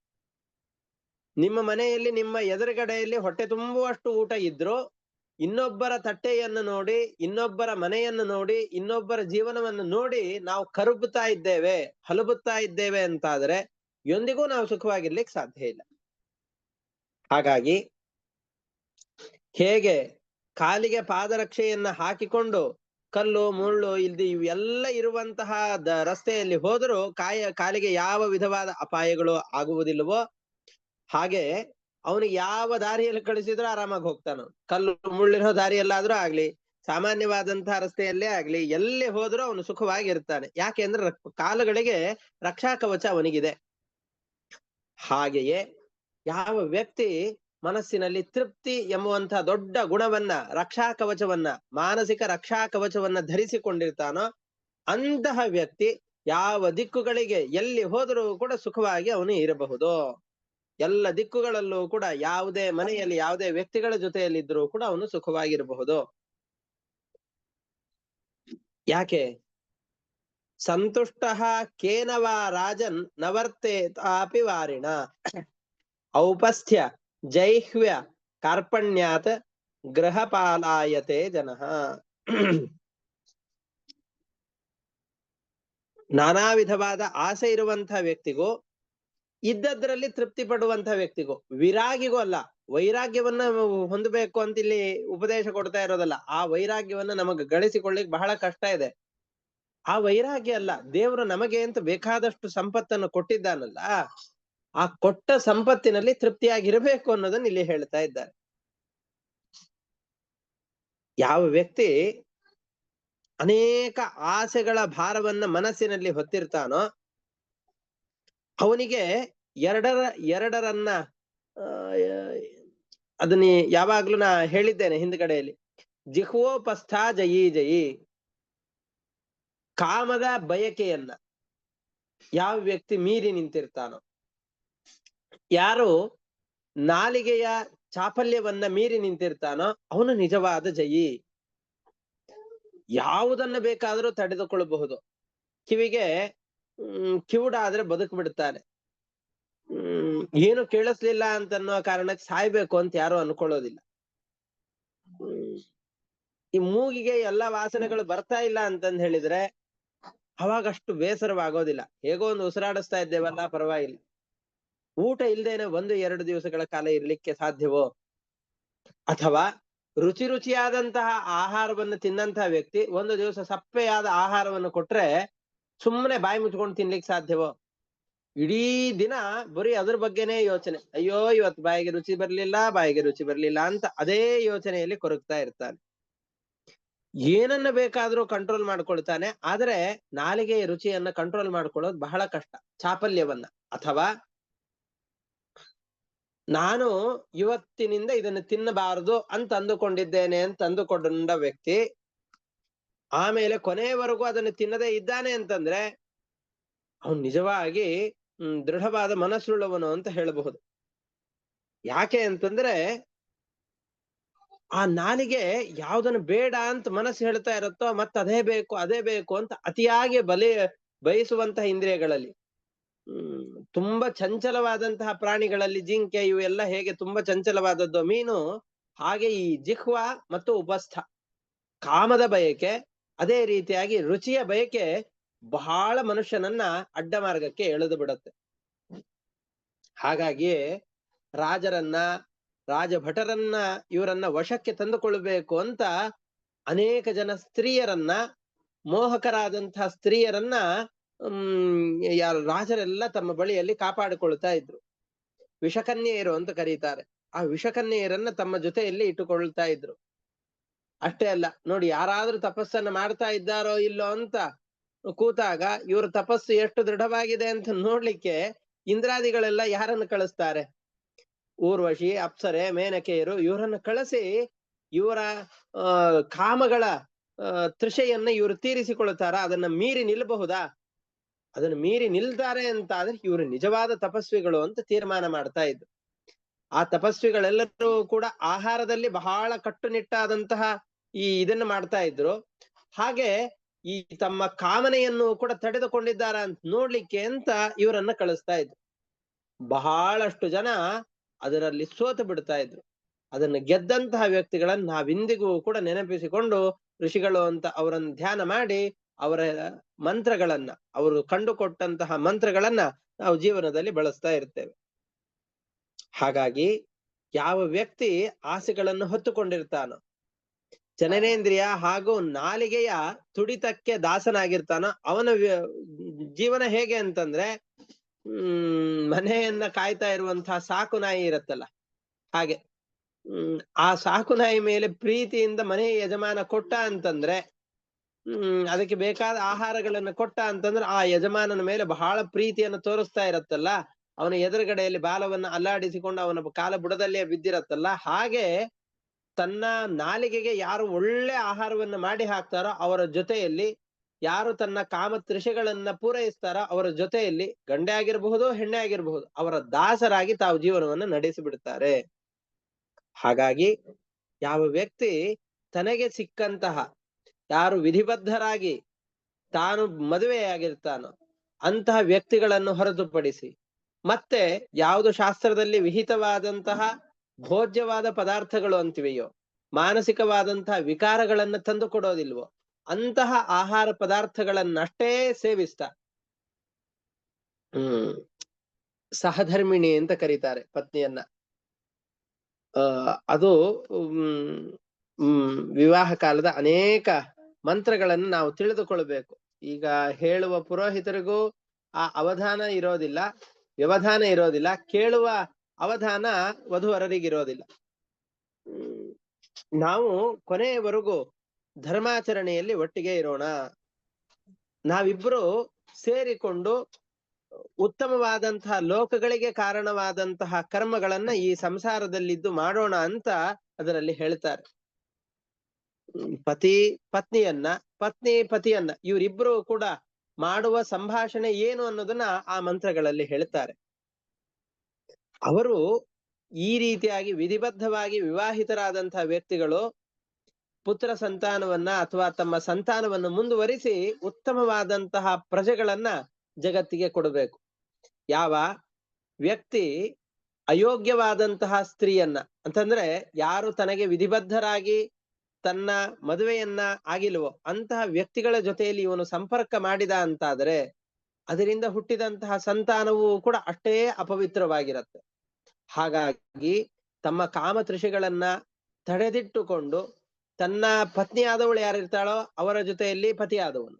ನಿಮ್ಮ ಮನೆಯಲ್ಲಿ, ನಿಮ್ಮ ಎದುರುಗಡೆಯಲ್ಲಿ ಹೊಟ್ಟೆ ತುಂಬುವಷ್ಟು ಊಟ ಇದ್ರು, ಇನ್ನೊಬ್ಬರ ತಟ್ಟೆಯನ್ನು ನೋಡಿ, ಇನ್ನೊಬ್ಬರ ಮನೆಯನ್ನು ನೋಡಿ, ಇನ್ನೊಬ್ಬರ ಜೀವನವನ್ನು ನೋಡಿ ನಾವು ಕರುಬುತ್ತಾ ಇದ್ದೇವೆ, ಹಲಬುತ್ತಾ ಇದ್ದೇವೆ ಅಂತಾದ್ರೆ ಎಂದಿಗೂ ನಾವು ಸುಖವಾಗಿರ್ಲಿಕ್ಕೆ ಸಾಧ್ಯ ಇಲ್ಲ. ಹಾಗಾಗಿ ಹೇಗೆ ಕಾಲಿಗೆ ಪಾದರಕ್ಷೆಯನ್ನ ಹಾಕಿಕೊಂಡು ಕಲ್ಲು, ಮುಳ್ಳು, ಇಲ್ದಿ ಇವೆಲ್ಲ ಇರುವಂತಹ ರಸ್ತೆಯಲ್ಲಿ ಹೋದರೂ ಕಾಯ, ಕಾಲಿಗೆ ಯಾವ ವಿಧವಾದ ಅಪಾಯಗಳು ಆಗುವುದಿಲ್ಲವೋ ಹಾಗೆ ಅವನಿಗೆ ಯಾವ ದಾರಿಯಲ್ಲಿ ಕಳಿಸಿದ್ರು ಆರಾಮಾಗಿ ಹೋಗ್ತಾನ. ಕಲ್ಲು ಮುಳ್ಳಿರೋ ದಾರಿಯಲ್ಲಾದ್ರೂ ಆಗ್ಲಿ ಸಾಮಾನ್ಯವಾದಂತಹ ರಸ್ತೆಯಲ್ಲೇ ಆಗ್ಲಿ, ಎಲ್ಲಿ ಹೋದ್ರೂ ಅವನು ಸುಖವಾಗಿರ್ತಾನೆ. ಯಾಕೆ ಅಂದ್ರೆ ಕಾಲುಗಳಿಗೆ ರಕ್ಷಾ ಕವಚ ಅವನಿಗಿದೆ. ಹಾಗೆಯೇ ಯಾವ ವ್ಯಕ್ತಿ ಮನಸ್ಸಿನಲ್ಲಿ ತೃಪ್ತಿ ಎಂಬುವಂತಹ ದೊಡ್ಡ ಗುಣವನ್ನ, ರಕ್ಷಾ ಕವಚವನ್ನ, ಮಾನಸಿಕ ರಕ್ಷಾ ಕವಚವನ್ನ ಧರಿಸಿಕೊಂಡಿರ್ತಾನೋ, ಅಂತಹ ವ್ಯಕ್ತಿ ಯಾವ ದಿಕ್ಕುಗಳಿಗೆ ಎಲ್ಲಿ ಹೋದರೂ ಕೂಡ ಸುಖವಾಗಿ ಅವನು ಇರಬಹುದು. ಎಲ್ಲ ದಿಕ್ಕುಗಳಲ್ಲೂ ಕೂಡ ಯಾವುದೇ ಮನೆಯಲ್ಲಿ ಯಾವುದೇ ವ್ಯಕ್ತಿಗಳ ಜೊತೆಯಲ್ಲಿದ್ರೂ ಕೂಡ ಅವನು ಸುಖವಾಗಿರಬಹುದು. ಯಾಕೆ? ಸಂತುಷ್ಟ ಕೇನವಾ ರಾಜನ್ ನವರ್ತೇತಾಪಿ ವಾರಿಣ. ಔಪಸ್ಥ್ಯ ಜೈಹ್ವ್ಯ ಕಾರ್ಪಣ್ಯಾತ್ ಗೃಹಪಾಲಾಯತೆ ಜನಃ. ನಾನಾ ವಿಧವಾದ ಆಸೆ ಇರುವಂತಹ ವ್ಯಕ್ತಿಗೂ ಇದ್ದದ್ರಲ್ಲಿ ತೃಪ್ತಿ ಪಡುವಂತ ವ್ಯಕ್ತಿಗೂ, ವಿರಾಗಿಗೂ ಅಲ್ಲ, ವೈರಾಗ್ಯವನ್ನ ಹೊಂದಬೇಕು ಅಂತ ಇಲ್ಲಿ ಉಪದೇಶ ಕೊಡ್ತಾ ಇರೋದಲ್ಲ, ಆ ವೈರಾಗ್ಯವನ್ನ ನಮಗೆ ಗಳಿಸಿಕೊಳ್ಳಿಕ್ ಬಹಳ ಕಷ್ಟ ಇದೆ. ಆ ವೈರಾಗ್ಯ ಅಲ್ಲ, ದೇವರು ನಮಗೆ ಅಂತ ಬೇಕಾದಷ್ಟು ಸಂಪತ್ತನ್ನು ಕೊಟ್ಟಿದ್ದಾನಲ್ಲ, ಆ ಕೊಟ್ಟ ಸಂಪತ್ತಿನಲ್ಲಿ ತೃಪ್ತಿಯಾಗಿರಬೇಕು ಅನ್ನೋದನ್ನ ಇಲ್ಲಿ ಹೇಳ್ತಾ ಇದ್ದಾರೆ. ಯಾವ ವ್ಯಕ್ತಿ ಅನೇಕ ಆಸೆಗಳ ಭಾರವನ್ನ ಮನಸ್ಸಿನಲ್ಲಿ ಹೊತ್ತಿರ್ತಾನೋ ಅವನಿಗೆ ಎರಡರ, ಎರಡರನ್ನ ಅದನ್ನ ಯಾವಾಗ್ಲೂ ನಾ ಹೇಳಿದ್ದೇನೆ ಹಿಂದ್ಗಡೆಯಲ್ಲಿ. ಜಿಹ್ವೋಪಸ್ಥ ಜಯಿ ಜಯಿ. ಕಾಮದ ಬಯಕೆಯನ್ನ ಯಾವ ವ್ಯಕ್ತಿ ಮೀರಿ ನಿಂತಿರ್ತಾನೋ. ಯಾರು ನಾಲಿಗೆಯ ಚಾಪಲ್ಯವನ್ನ ಮೀರಿ ನಿಂತಿರ್ತಾನೋ ಅವನು ನಿಜವಾದ ಜಯಿ. ಯಾವುದನ್ನ ಬೇಕಾದರೂ ತಡೆದುಕೊಳ್ಳಬಹುದು. ಕಿವಿಗೆ ಹ್ಮ್ ಕಿವುಡಾದ್ರೆ ಬದುಕ್ ಬಿಡ್ತಾರೆ ಹ್ಮ್, ಏನು ಕೇಳಿಸ್ಲಿಲ್ಲ ಅಂತನ್ನೋ ಕಾರಣಕ್ಕೆ ಸಾಯ್ಬೇಕು ಅಂತ ಯಾರು ಅನ್ಕೊಳ್ಳೋದಿಲ್ಲ. ಈ ಮೂಗಿಗೆ ಎಲ್ಲಾ ವಾಸನೆಗಳು ಬರ್ತಾ ಇಲ್ಲ ಅಂತಂದ್ ಹೇಳಿದ್ರೆ ಅವಾಗ ಅಷ್ಟು ಬೇಸರವಾಗೋದಿಲ್ಲ. ಹೇಗೋ ಒಂದು ಉಸಿರಾಡಿಸ್ತಾ ಇದ್ದೇವಲ್ಲ, ಪರವಾಗಿಲ್ಲ. ಊಟ ಇಲ್ದೇನೆ ಒಂದು ಎರಡು ದಿವಸಗಳ ಕಾಲ ಇರ್ಲಿಕ್ಕೆ ಸಾಧ್ಯವೋ? ಅಥವಾ ರುಚಿ ರುಚಿಯಾದಂತಹ ಆಹಾರವನ್ನು ತಿನ್ನಂತಹ ವ್ಯಕ್ತಿ ಒಂದು ದಿವಸ ಸಪ್ಪೆಯಾದ ಆಹಾರವನ್ನು ಕೊಟ್ರೆ ಸುಮ್ಮನೆ ಬಾಯಿ ಮುಚ್ಕೊಂಡು ತಿನ್ಲಿಕ್ಕೆ ಸಾಧ್ಯವೋ? ಇಡೀ ದಿನ ಬರೀ ಅದ್ರ ಬಗ್ಗೆನೇ ಯೋಚನೆ. ಅಯ್ಯೋ ಇವತ್ತು ಬಾಯಿಗೆ ರುಚಿ ಬರ್ಲಿಲ್ಲ, ಬಾಯಿಗೆ ರುಚಿ ಬರ್ಲಿಲ್ಲ ಅಂತ ಅದೇ ಯೋಚನೆಯಲ್ಲಿ ಕೊರಗ್ತಾ ಇರ್ತಾನೆ. ಏನನ್ನ ಬೇಕಾದ್ರೂ ಕಂಟ್ರೋಲ್ ಮಾಡ್ಕೊಳ್ತಾನೆ, ಆದ್ರೆ ನಾಲಿಗೆಯ ರುಚಿಯನ್ನ ಕಂಟ್ರೋಲ್ ಮಾಡ್ಕೊಳ್ಳೋದು ಬಹಳ ಕಷ್ಟ, ಚಾಪಲ್ಯವನ್ನ. ಅಥವಾ ನಾನು ಇವತ್ತಿನಿಂದ ಇದನ್ನು ತಿನ್ನಬಾರದು ಅಂತ ಅಂದುಕೊಂಡಿದ್ದೇನೆ ಅಂತ ಅಂದುಕೊಂಡ ವ್ಯಕ್ತಿ ಆಮೇಲೆ ಕೊನೆಯವರೆಗೂ ಅದನ್ನು ತಿನ್ನದೇ ಇದ್ದಾನೆ ಅಂತಂದ್ರೆ, ಅವನು ನಿಜವಾಗಿ ದೃಢವಾದ ಮನಸ್ಸುಳ್ಳವನು ಅಂತ ಹೇಳಬಹುದು. ಯಾಕೆ ಅಂತಂದ್ರೆ, ಆ ನಾಲಿಗೆ ಯಾವ್ದನ್ನು ಬೇಡ ಅಂತ ಮನಸ್ಸು ಹೇಳ್ತಾ ಇರುತ್ತೋ, ಮತ್ತೆ ಅದೇ ಬೇಕು ಅದೇ ಬೇಕು ಅಂತ ಅತಿಯಾಗಿ ಬಲಿ, ಬಯಸುವಂತಹ ಇಂದ್ರಿಯಗಳಲ್ಲಿ, ಹ್ಮ್, ತುಂಬಾ ಚಂಚಲವಾದಂತಹ ಪ್ರಾಣಿಗಳಲ್ಲಿ ಜಿಂಕೆ ಇವೆಲ್ಲ ಹೇಗೆ ತುಂಬಾ ಚಂಚಲವಾದದ್ದು ಮೀನು, ಹಾಗೆ ಈ ಜಿಹ್ವ ಮತ್ತು ಉಪಸ್ಥ, ಕಾಮದ ಬಯಕೆ ಅದೇ ರೀತಿಯಾಗಿ ರುಚಿಯ ಬಯಕೆ ಬಹಳ ಮನುಷ್ಯನನ್ನ ಅಡ್ಡ ಮಾರ್ಗಕ್ಕೆ ಎಳೆದು ಬಿಡುತ್ತೆ. ಹಾಗಾಗಿ ರಾಜರನ್ನ, ರಾಜಭಟರನ್ನ ಇವರನ್ನ ವಶಕ್ಕೆ ತಂದುಕೊಳ್ಬೇಕು ಅಂತ ಅನೇಕ ಜನ ಸ್ತ್ರೀಯರನ್ನ ಮೋಹಕರಾದಂತಹ ಸ್ತ್ರೀಯರನ್ನ, ಹ್ಮ್ ರಾಜರೆಲ್ಲ ತಮ್ಮ ಬಳಿಯಲ್ಲಿ ಕಾಪಾಡಿಕೊಳ್ತಾ ಇದ್ರು. ವಿಷಕನ್ಯೆಯರು ಅಂತ ಕರೀತಾರೆ. ಆ ವಿಷಕನ್ಯೆಯರನ್ನ ತಮ್ಮ ಜೊತೆಯಲ್ಲಿ ಇಟ್ಟುಕೊಳ್ತಾ ಇದ್ರು. ಅಷ್ಟೇ ಅಲ್ಲ, ನೋಡಿ ಯಾರಾದ್ರೂ ತಪಸ್ಸನ್ನ ಮಾಡ್ತಾ ಇದ್ದಾರೋ ಇಲ್ಲೋ ಅಂತ ಕೂತಾಗ ಇವ್ರ ತಪಸ್ಸು ಎಷ್ಟು ದೃಢವಾಗಿದೆ ಅಂತ ನೋಡ್ಲಿಕ್ಕೆ ಇಂದ್ರಾದಿಗಳೆಲ್ಲ ಯಾರನ್ನು ಕಳಿಸ್ತಾರೆ? ಊರ್ವಶಿ, ಅಪ್ಸರೆ, ಮೇನಕೆಯರು ಇವರನ್ನ ಕಳಿಸಿ ಇವರ ಕಾಮಗಳ ತೃಷೆಯನ್ನ ಇವರು ತೀರಿಸಿಕೊಳ್ತಾರ? ಅದನ್ನ ಮೀರಿ ನಿಲ್ಬಹುದಾ? ಅದನ್ನ ಮೀರಿ ನಿಲ್ತಾರೆ ಅಂತ ಆದ್ರೆ ಇವರು ನಿಜವಾದ ತಪಸ್ವಿಗಳು ಅಂತ ತೀರ್ಮಾನ ಮಾಡ್ತಾ ಇದ್ರು. ಆ ತಪಸ್ವಿಗಳೆಲ್ಲರೂ ಕೂಡ ಆಹಾರದಲ್ಲಿ ಬಹಳ ಕಟ್ಟುನಿಟ್ಟಾದಂತಹ ಈ ಇದನ್ನ ಮಾಡ್ತಾ ಇದ್ರು. ಹಾಗೆ ಈ ತಮ್ಮ ಕಾಮನೆಯನ್ನು ಕೂಡ ತಡೆದುಕೊಂಡಿದ್ದಾರ ಅಂತ ನೋಡ್ಲಿಕ್ಕೆ ಅಂತ ಇವರನ್ನ ಕಳಿಸ್ತಾ ಇದ್ರು. ಬಹಳಷ್ಟು ಜನ ಅದರಲ್ಲಿ ಸೋತು ಬಿಡ್ತಾ ಇದ್ರು. ಅದನ್ನು ಗೆದ್ದಂತಹ ವ್ಯಕ್ತಿಗಳನ್ನ ನಾವಿಂದಿಗೂ ಕೂಡ ನೆನಪಿಸಿಕೊಂಡು ಋಷಿಗಳು ಅಂತ ಅವರನ್ನು ಧ್ಯಾನ ಮಾಡಿ ಅವರ ಮಂತ್ರಗಳನ್ನ, ಅವರು ಕಂಡುಕೊಟ್ಟಂತಹ ಮಂತ್ರಗಳನ್ನ ನಾವು ಜೀವನದಲ್ಲಿ ಬಳಸ್ತಾ ಇರ್ತೇವೆ. ಹಾಗಾಗಿ ಯಾವ ವ್ಯಕ್ತಿ ಆಸೆಗಳನ್ನು ಹೊತ್ತುಕೊಂಡಿರ್ತಾನೋ ಜನನೇಂದ್ರಿಯ ಹಾಗೂ ನಾಲಿಗೆಯ ತುಡಿತಕ್ಕೆ ದಾಸನಾಗಿರ್ತಾನ. ಅವನ ಜೀವನ ಹೇಗೆ ಅಂತಂದ್ರೆ, ಹ್ಮ್, ಮನೆಯನ್ನ ಕಾಯ್ತಾ ಇರುವಂತಹ ಸಾಕು ನಾಯಿ ಇರತ್ತಲ್ಲ, ಹಾಗೆ. ಆ ಸಾಕು ನಾಯಿ ಮೇಲೆ ಪ್ರೀತಿಯಿಂದ ಮನೆ ಯಜಮಾನ ಕೊಟ್ಟ ಅಂತಂದ್ರೆ, ಹ್ಮ್, ಅದಕ್ಕೆ ಬೇಕಾದ ಆಹಾರಗಳನ್ನ ಕೊಟ್ಟ ಅಂತಂದ್ರೆ, ಆ ಯಜಮಾನನ ಮೇಲೆ ಬಹಳ ಪ್ರೀತಿಯನ್ನು ತೋರಿಸ್ತಾ ಇರತ್ತಲ್ಲ. ಅವನ ಎದುರುಗಡೆಯಲ್ಲಿ ಬಾಲವನ್ನ ಅಲ್ಲಾಡಿಸಿಕೊಂಡು ಅವನ ಕಾಲ ಬುಡದಲ್ಲೇ ಬಿದ್ದಿರತ್ತಲ್ಲ. ಹಾಗೆ ತನ್ನ ನಾಲಿಗೆಗೆ ಯಾರು ಒಳ್ಳೆ ಆಹಾರವನ್ನು ಮಾಡಿ ಹಾಕ್ತಾರೋ ಅವರ ಜೊತೆಯಲ್ಲಿ, ಯಾರು ತನ್ನ ಕಾಮ ತ್ರಿಷೆಗಳನ್ನ ಪೂರೈಸ್ತಾರೋ ಅವರ ಜೊತೆಯಲ್ಲಿ ಗಂಡೆ ಆಗಿರಬಹುದು, ಹೆಣ್ಣೆ ಆಗಿರಬಹುದು, ಅವರ ದಾಸರಾಗಿ ತಾವು ಜೀವನವನ್ನು ನಡೆಸಿ ಬಿಡ್ತಾರೆ ಹಾಗಾಗಿ ಯಾವ ವ್ಯಕ್ತಿ ತನಗೆ ಸಿಕ್ಕಂತಹ, ಯಾರು ವಿಧಿಬದ್ಧರಾಗಿ ತಾನು ಮದುವೆಯಾಗಿರ್ತಾನೋ ಅಂತಹ ವ್ಯಕ್ತಿಗಳನ್ನು ಹೊರತುಪಡಿಸಿ, ಮತ್ತೆ ಯಾವುದು ಶಾಸ್ತ್ರದಲ್ಲಿ ವಿಹಿತವಾದಂತಹ ಭೋಜ್ಯವಾದ ಪದಾರ್ಥಗಳು ಅಂತಿವೆಯೋ ಮಾನಸಿಕವಾದಂತಹ ವಿಕಾರಗಳನ್ನ ತಂದು ಕೊಡೋದಿಲ್ವೋ, ಅಂತಹ ಆಹಾರ ಪದಾರ್ಥಗಳನ್ನಷ್ಟೇ ಸೇವಿಸ್ತಾ. ಹ್ಮ್, ಸಹಧರ್ಮಿಣಿ ಅಂತ ಕರೀತಾರೆ ಪತ್ನಿಯನ್ನ. ಅದು ವಿವಾಹ ಕಾಲದ ಅನೇಕ ಮಂತ್ರಗಳನ್ನು ನಾವು ತಿಳಿದುಕೊಳ್ಬೇಕು. ಈಗ ಹೇಳುವ ಪುರೋಹಿತರಿಗೂ ಆ ಅವಧಾನ ಇರೋದಿಲ್ಲ, ವ್ಯವಧಾನ ಇರೋದಿಲ್ಲ, ಕೇಳುವ ಅವಧಾನ ವಧುವರರಿಗಿರೋದಿಲ್ಲ. ಹ್ಮ್. ನಾವು ಕೊನೆಯವರೆಗೂ ಧರ್ಮಾಚರಣೆಯಲ್ಲಿ ಒಟ್ಟಿಗೆ ಇರೋಣ. ನಾವಿಬ್ರು ಸೇರಿಕೊಂಡು ಉತ್ತಮವಾದಂತಹ ಲೋಕಗಳಿಗೆ ಕಾರಣವಾದಂತಹ ಕರ್ಮಗಳನ್ನ ಈ ಸಂಸಾರದಲ್ಲಿದ್ದು ಮಾಡೋಣ ಅಂತ ಅದರಲ್ಲಿ ಹೇಳ್ತಾರೆ. ಪತಿ ಪತ್ನಿಯನ್ನ ಪತ್ನಿ ಪತಿಯನ್ನ ಇವರಿಬ್ರು ಕೂಡ ಮಾಡುವ ಸಂಭಾಷಣೆ ಏನು ಅನ್ನೋದನ್ನ ಆ ಮಂತ್ರಗಳಲ್ಲಿ ಹೇಳ್ತಾರೆ. ಅವರು ಈ ರೀತಿಯಾಗಿ ವಿಧಿಬದ್ಧವಾಗಿ ವಿವಾಹಿತರಾದಂತಹ ವ್ಯಕ್ತಿಗಳು ಪುತ್ರ ಸಂತಾನವನ್ನ ಅಥವಾ ತಮ್ಮ ಸಂತಾನವನ್ನು ಮುಂದುವರಿಸಿ ಉತ್ತಮವಾದಂತಹ ಪ್ರಜೆಗಳನ್ನ ಜಗತ್ತಿಗೆ ಕೊಡಬೇಕು. ಯಾವ? ವ್ಯಕ್ತಿ ಅಯೋಗ್ಯವಾದಂತಹ ಸ್ತ್ರೀಯನ್ನ. ಅಂತಂದ್ರೆ ಯಾರು ತನಗೆ ವಿಧಿಬದ್ಧರಾಗಿ ತನ್ನ ಮದುವೆಯನ್ನ ಆಗಿಲ್ವೋ ಅಂತಹ ವ್ಯಕ್ತಿಗಳ ಜೊತೆಯಲ್ಲಿ ಇವನು ಸಂಪರ್ಕ ಮಾಡಿದ ಅಂತಾದ್ರೆ, ಅದರಿಂದ ಹುಟ್ಟಿದಂತಹ ಸಂತಾನವು ಕೂಡ ಅಷ್ಟೇ ಅಪವಿತ್ರವಾಗಿರತ್ತೆ. ಹಾಗಾಗಿ ತಮ್ಮ ಕಾಮ ತೃಷಿಗಳನ್ನ ತಡೆದಿಟ್ಟುಕೊಂಡು ತನ್ನ ಪತ್ನಿ ಆದವಳು ಯಾರಿರ್ತಾಳೋ ಅವರ ಜೊತೆಯಲ್ಲಿ ಪತಿಯಾದವನು.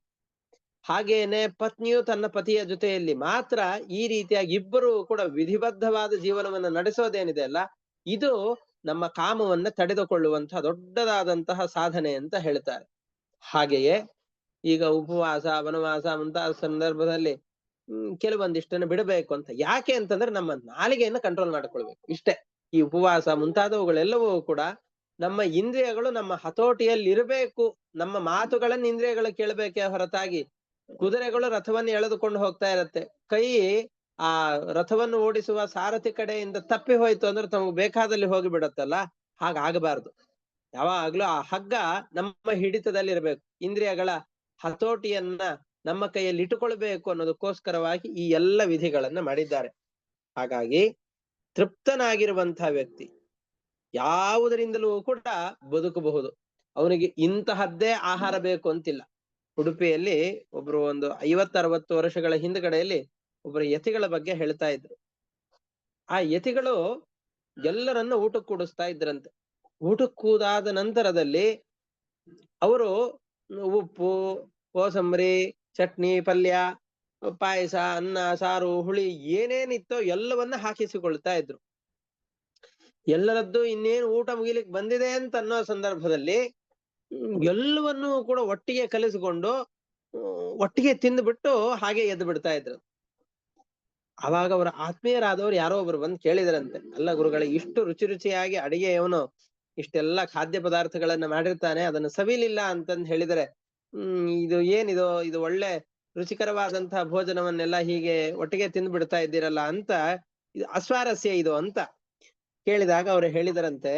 ಹಾಗೇನೆ ಪತ್ನಿಯು ತನ್ನ ಪತಿಯ ಜೊತೆಯಲ್ಲಿ ಮಾತ್ರ ಈ ರೀತಿಯಾಗಿ ಇಬ್ಬರು ಕೂಡ ವಿಧಿಬದ್ಧವಾದ ಜೀವನವನ್ನು ನಡೆಸೋದೇನಿದೆ ಅಲ್ಲ, ಇದು ನಮ್ಮ ಕಾಮವನ್ನ ತಡೆದುಕೊಳ್ಳುವಂತಹ ದೊಡ್ಡದಾದಂತಹ ಸಾಧನೆ ಅಂತ ಹೇಳ್ತಾರೆ. ಹಾಗೆಯೇ ಈಗ ಉಪವಾಸ, ವನವಾಸ ಮುಂತಾದ ಸಂದರ್ಭದಲ್ಲಿ ಕೆಲವೊಂದಿಷ್ಟನ್ನು ಬಿಡಬೇಕು ಅಂತ. ಯಾಕೆ ಅಂತಂದ್ರೆ ನಮ್ಮ ನಾಲಿಗೆಯನ್ನ ಕಂಟ್ರೋಲ್ ಮಾಡ್ಕೊಳ್ಬೇಕು. ಇಷ್ಟೇ. ಈ ಉಪವಾಸ ಮುಂತಾದವುಗಳೆಲ್ಲವೂ ಕೂಡ ನಮ್ಮ ಇಂದ್ರಿಯಗಳು ನಮ್ಮ ಹತೋಟಿಯಲ್ಲಿ ಇರಬೇಕು ನಮ್ಮ ಮಾತುಗಳನ್ನ ಇಂದ್ರಿಯಗಳು ಕೇಳಬೇಕೆ ಹೊರತಾಗಿ. ಕುದುರೆಗಳು ರಥವನ್ನು ಎಳೆದುಕೊಂಡು ಹೋಗ್ತಾ ಇರತ್ತೆ. ಕೈ ಆ ರಥವನ್ನು ಓಡಿಸುವ ಸಾರಥಿ ಕಡೆಯಿಂದ ತಪ್ಪಿ ಹೋಯ್ತು ಅಂದ್ರೆ ತಮಗೆ ಬೇಕಾದಲ್ಲಿ ಹೋಗಿ ಬಿಡತ್ತಲ್ಲ ಹಾಗಾಗಬಾರ್ದು. ಯಾವಾಗ್ಲೂ ಆ ಹಗ್ಗ ನಮ್ಮ ಹಿಡಿತದಲ್ಲಿ ಇರಬೇಕು ಇಂದ್ರಿಯಗಳ ಹತೋಟಿಯನ್ನ ನಮ್ಮ ಕೈಯಲ್ಲಿ ಇಟ್ಟುಕೊಳ್ಬೇಕು ಅನ್ನೋದಕ್ಕೋಸ್ಕರವಾಗಿ ಈ ಎಲ್ಲ ವಿಧಿಗಳನ್ನ ಮಾಡಿದ್ದಾರೆ. ಹಾಗಾಗಿ ತೃಪ್ತನಾಗಿರುವಂತಹ ವ್ಯಕ್ತಿ ಯಾವುದರಿಂದಲೂ ಕೂಡ ಬದುಕಬಹುದು. ಅವನಿಗೆ ಇಂತಹದ್ದೇ ಆಹಾರ ಬೇಕು ಅಂತಿಲ್ಲ. ಉಡುಪಿಯಲ್ಲಿ ಒಬ್ರು ಒಂದು ಐವತ್ತರವತ್ತು ವರ್ಷಗಳ ಹಿಂದ್ಗಡೆಯಲ್ಲಿ ಒಬ್ಬರು ಯತಿಗಳ ಬಗ್ಗೆ ಹೇಳ್ತಾ ಇದ್ರು. ಆ ಯತಿಗಳು ಎಲ್ಲರನ್ನ ಊಟಕ್ಕೆ ಕೂಡಿಸ್ತಾ ಇದ್ರಂತೆ. ಊಟಕ್ಕೆ ಕೂದಾದ ನಂತರದಲ್ಲಿ ಅವರು ಉಪ್ಪು, ಕೋಸಂಬರಿ ಚಟ್ನಿ, ಪಲ್ಯ, ಪಾಯಸ, ಅನ್ನ, ಸಾರು, ಹುಳಿ ಏನೇನಿತ್ತೋ ಎಲ್ಲವನ್ನ ಹಾಕಿಸಿಕೊಳ್ತಾ ಇದ್ರು. ಎಲ್ಲರದ್ದು ಇನ್ನೇನು ಊಟ ಮುಗಿಲಿಕ್ ಬಂದಿದೆ ಅಂತ ಅನ್ನೋ ಸಂದರ್ಭದಲ್ಲಿ ಎಲ್ಲವನ್ನೂ ಕೂಡ ಒಟ್ಟಿಗೆ ಕಲಿಸಿಕೊಂಡು ಒಟ್ಟಿಗೆ ತಿಂದ್ಬಿಟ್ಟು ಹಾಗೆ ಎದ್ದು ಬಿಡ್ತಾ ಇದ್ರು. ಅವಾಗ ಅವರ ಆತ್ಮೀಯರಾದವರು ಯಾರೋ ಒಬ್ರು ಬಂದು ಕೇಳಿದ್ರಂತೆ, ಅಲ್ಲ ಗುರುಗಳೇ, ಇಷ್ಟು ರುಚಿ ರುಚಿಯಾಗಿ ಅಡಿಗೆಯವನು ಇಷ್ಟೆಲ್ಲಾ ಖಾದ್ಯ ಪದಾರ್ಥಗಳನ್ನ ಮಾಡಿರ್ತಾನೆ, ಅದನ್ನ ಸವಿಲಿಲ್ಲ ಅಂತಂದ್ ಹೇಳಿದರೆ ಹ್ಮ್, ಇದು ಏನಿದು ಇದು ಒಳ್ಳೆ ರುಚಿಕರವಾದಂತಹ ಭೋಜನವನ್ನೆಲ್ಲ ಹೀಗೆ ಒಟ್ಟಿಗೆ ತಿಂದು ಬಿಡ್ತಾ ಇದ್ದೀರಲ್ಲ ಅಂತ, ಇದು ಅಸ್ವಾರಸ್ಯ ಇದು ಅಂತ ಕೇಳಿದಾಗ ಅವ್ರು ಹೇಳಿದರಂತೆ,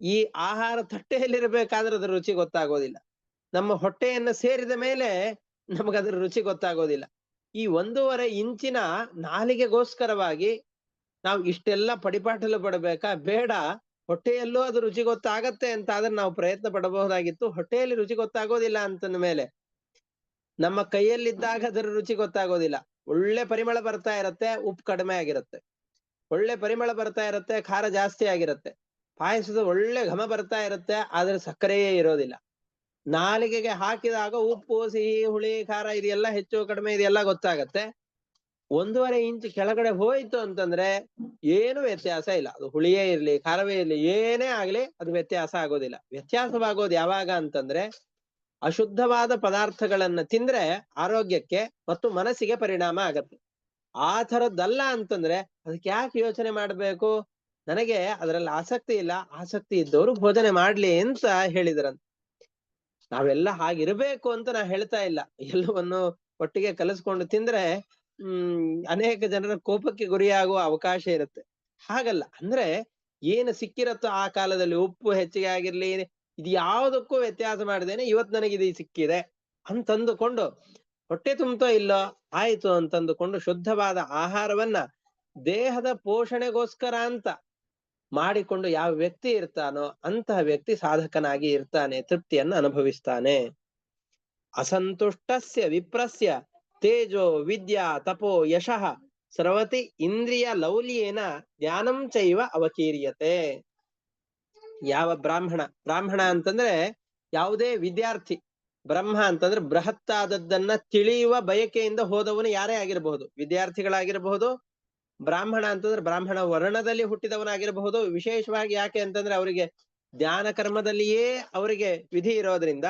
ಈ ಆಹಾರ ತಟ್ಟೆಯಲ್ಲಿರಬೇಕಾದ್ರೆ ಅದ್ರ ರುಚಿ ಗೊತ್ತಾಗೋದಿಲ್ಲ. ನಮ್ಮ ಹೊಟ್ಟೆಯನ್ನ ಸೇರಿದ ಮೇಲೆ ನಮಗದ್ರ ರುಚಿ ಗೊತ್ತಾಗೋದಿಲ್ಲ. ಈ ಒಂದೂವರೆ ಇಂಚಿನ ನಾಲಿಗೆಗೋಸ್ಕರವಾಗಿ ನಾವು ಇಷ್ಟೆಲ್ಲ ಪಡಿಪಾಟಲು ಪಡಬೇಕಾ ಬೇಡ ಹೊಟ್ಟೆಯಲ್ಲೂ ಅದು ರುಚಿ ಗೊತ್ತಾಗತ್ತೆ ಅಂತ ಆದ್ರೆ ನಾವು ಪ್ರಯತ್ನ ಪಡಬಹುದಾಗಿತ್ತು. ಹೊಟ್ಟೆಯಲ್ಲಿ ರುಚಿ ಗೊತ್ತಾಗೋದಿಲ್ಲ ಅಂತಂದ ಮೇಲೆ ನಮ್ಮ ಕೈಯಲ್ಲಿದ್ದಾಗ ಅದರ ರುಚಿ ಗೊತ್ತಾಗೋದಿಲ್ಲ ಒಳ್ಳೆ ಪರಿಮಳ ಬರ್ತಾ ಇರತ್ತೆ, ಉಪ್ಪು ಕಡಿಮೆ ಆಗಿರುತ್ತೆ. ಒಳ್ಳೆ ಪರಿಮಳ ಬರ್ತಾ ಇರತ್ತೆ, ಖಾರ ಜಾಸ್ತಿ ಆಗಿರುತ್ತೆ. ಪಾಯಸದ ಒಳ್ಳೆ ಘಮ ಬರ್ತಾ ಇರುತ್ತೆ, ಆದ್ರೆ ಸಕ್ಕರೆಯೇ ಇರೋದಿಲ್ಲ. ನಾಲಿಗೆಗೆ ಹಾಕಿದಾಗ ಉಪ್ಪು, ಸಿಹಿ, ಹುಳಿ, ಖಾರ, ಇದೆಲ್ಲ ಹೆಚ್ಚು ಕಡಿಮೆ, ಇದೆಲ್ಲ ಗೊತ್ತಾಗತ್ತೆ. ಒಂದೂವರೆ ಇಂಚ್ ಕೆಳಗಡೆ ಹೋಯ್ತು ಅಂತಂದ್ರೆ ಏನು ವ್ಯತ್ಯಾಸ ಇಲ್ಲ. ಅದು ಹುಳಿಯೇ ಇರ್ಲಿ, ಖಾರವೇ ಇರ್ಲಿ, ಏನೇ ಆಗ್ಲಿ ಅದು ವ್ಯತ್ಯಾಸ ಆಗೋದಿಲ್ಲ. ವ್ಯತ್ಯಾಸವಾಗೋದು ಯಾವಾಗ ಅಂತಂದ್ರೆ ಅಶುದ್ಧವಾದ ಪದಾರ್ಥಗಳನ್ನ ತಿಂದ್ರೆ ಆರೋಗ್ಯಕ್ಕೆ ಮತ್ತು ಮನಸ್ಸಿಗೆ ಪರಿಣಾಮ ಆಗತ್ತೆ. ಆ ಥರದ್ದಲ್ಲ ಅಂತಂದ್ರೆ ಅದಕ್ಕೆ ಯಾಕೆ ಯೋಚನೆ ಮಾಡ್ಬೇಕು? ನನಗೆ ಅದರಲ್ಲಿ ಆಸಕ್ತಿ ಇಲ್ಲ, ಆಸಕ್ತಿ ಇದ್ದವರು ಭೋಜನೆ ಮಾಡ್ಲಿ ಅಂತ ಹೇಳಿದ್ರಂತ. ನಾವೆಲ್ಲ ಹಾಗಿರ್ಬೇಕು ಅಂತ ನಾ ಹೇಳ್ತಾ ಇಲ್ಲ. ಎಲ್ಲವನ್ನು ಒಟ್ಟಿಗೆ ಕಲಿಸ್ಕೊಂಡು ತಿಂದ್ರೆ ಹ್ಮ್, ಅನೇಕ ಜನರ ಕೋಪಕ್ಕೆ ಗುರಿಯಾಗುವ ಅವಕಾಶ ಇರುತ್ತೆ. ಹಾಗಲ್ಲ, ಅಂದ್ರೆ ಏನು ಸಿಕ್ಕಿರತ್ತೋ ಆ ಕಾಲದಲ್ಲಿ ಉಪ್ಪು ಹೆಚ್ಚಿಗೆ ಆಗಿರ್ಲಿ, ಇದು ಯಾವುದಕ್ಕೂ ವ್ಯತ್ಯಾಸ ಮಾಡದೇನೆ ಇವತ್ ನನಗೆ ಇದು ಸಿಕ್ಕಿದೆ ಅಂತಂದುಕೊಂಡು, ಹೊಟ್ಟೆ ತುಂಬತೋ ಇಲ್ಲೋ, ಆಯ್ತು ಅಂತಂದುಕೊಂಡು ಶುದ್ಧವಾದ ಆಹಾರವನ್ನ ದೇಹದ ಪೋಷಣೆಗೋಸ್ಕರ ಅಂತ ಮಾಡಿಕೊಂಡು ಯಾವ ವ್ಯಕ್ತಿ ಇರ್ತಾನೋ ಅಂತಹ ವ್ಯಕ್ತಿ ಸಾಧಕನಾಗಿ ಇರ್ತಾನೆ, ತೃಪ್ತಿಯನ್ನ ಅನುಭವಿಸ್ತಾನೆ. ಅಸಂತುಷ್ಟಸ್ಯ, ವಿಪ್ರಸ್ಯ ತೇಜೋ, ವಿದ್ಯಾ, ತಪೋ, ಯಶಃ, ಸ್ರವತಿ, ಇಂದ್ರಿಯ ಲೌಲ್ಯೇನ ಜ್ಞಾನಂ ಚೈವ ಅವಕೀರ್ಯತೆ. ಯಾವ ಬ್ರಾಹ್ಮಣ? ಬ್ರಾಹ್ಮಣ ಅಂತಂದ್ರೆ ಯಾವುದೇ ವಿದ್ಯಾರ್ಥಿ. ಬ್ರಹ್ಮ ಅಂತಂದ್ರೆ ಬೃಹತ್ತಾದದ್ದನ್ನ ತಿಳಿಯುವ ಬಯಕೆಯಿಂದ ಹೋದವನು ಯಾರೇ ಆಗಿರಬಹುದು. ವಿದ್ಯಾರ್ಥಿಗಳಾಗಿರಬಹುದು, ಬ್ರಾಹ್ಮಣ ಅಂತಂದ್ರೆ ಬ್ರಾಹ್ಮಣ ವರ್ಣದಲ್ಲಿ ಹುಟ್ಟಿದವನಾಗಿರಬಹುದು. ವಿಶೇಷವಾಗಿ ಯಾಕೆ ಅಂತಂದ್ರೆ ಅವರಿಗೆ ಧ್ಯಾನ ಕರ್ಮದಲ್ಲಿಯೇ ಅವರಿಗೆ ವಿಧಿ ಇರೋದ್ರಿಂದ